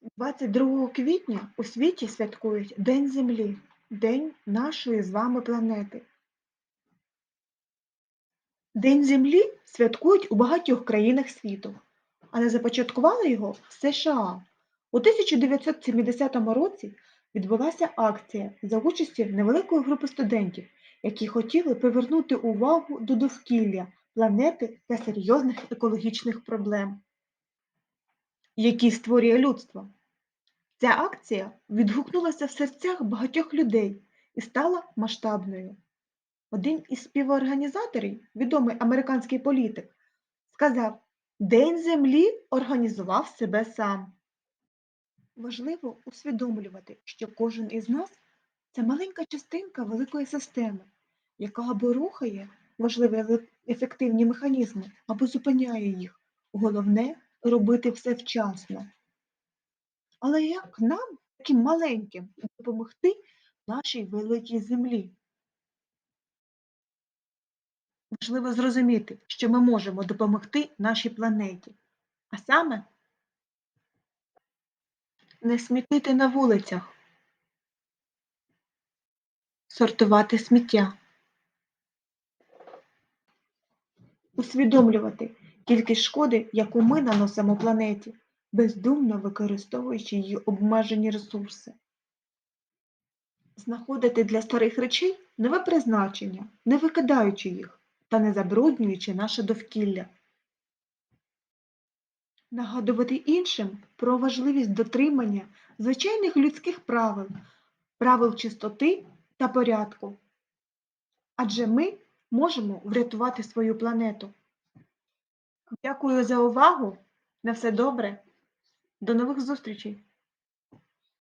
22 квітня у світі святкують День Землі, День нашої з вами планети. День Землі святкують у багатьох країнах світу, але започаткували його в США. У 1970 році відбулася акція за участі невеликої групи студентів, які хотіли привернути увагу до довкілля, планети та серйозних екологічних проблем, які створює людство. Ця акція відгукнулася в серцях багатьох людей і стала масштабною. Один із співорганізаторів, відомий американський політик, сказав: День Землі організував себе сам. Важливо усвідомлювати, що кожен із нас це маленька частинка великої системи, яка або рухає важливі ефективні механізми, або зупиняє їх. Головне робити все вчасно. Але як нам, таким маленьким, допомогти нашій великій землі? Важливо зрозуміти, що ми можемо допомогти нашій планеті. А саме не смітити на вулицях, сортувати сміття, усвідомлювати кількість шкоди, яку ми наносимо планеті, бездумно використовуючи її обмежені ресурси. Знаходити для старих речей нове призначення, не викидаючи їх та не забруднюючи наше довкілля. Нагадувати іншим про важливість дотримання звичайних людських правил, правил чистоти та порядку. Адже ми можемо врятувати свою планету. Дякую за увагу. На все добре. До нових зустрічей!